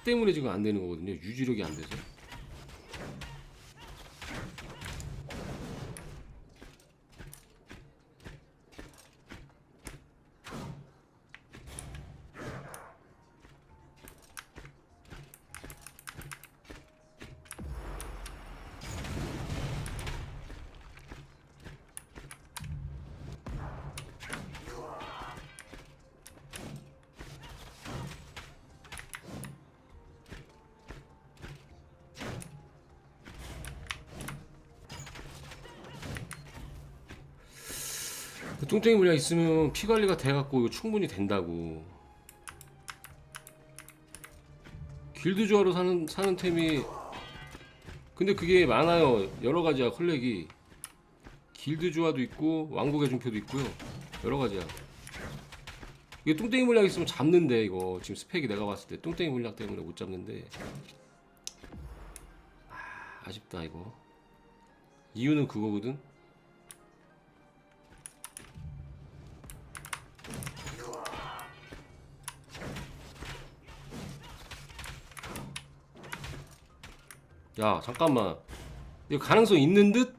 피 때문에 지금 안 되는 거거든요. 유지력이 안 돼서. 그 뚱땡이 물약 있으면 피 관리가 돼갖고 이거 충분히 된다고. 길드 조화로 사는 사는 템이 근데 그게 많아요. 여러 가지야 컬렉이. 길드 조화도 있고 왕국의 중표도 있고요. 여러 가지야. 이게 뚱땡이 물약 있으면 잡는데 이거 지금 스펙이 내가 봤을 때 뚱땡이 물약 때문에 못 잡는데 아, 아쉽다 이거. 이유는 그거거든. 야 잠깐만. 이거 가능성 있는 듯?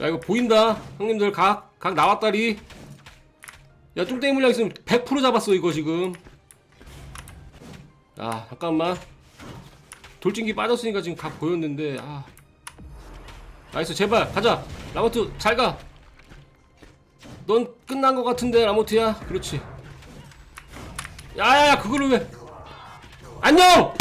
야 이거 보인다. 형님들 각 각 나왔다리. 야 뚱땡이 물량 있으면 100% 잡았어 이거 지금. 아 잠깐만. 돌진기 빠졌으니까 지금 각 보였는데 아 나이스 제발 가자. 라모트 잘가. 넌 끝난 것 같은데 라모트야? 그렇지. 야야야 그거를 왜? 안녕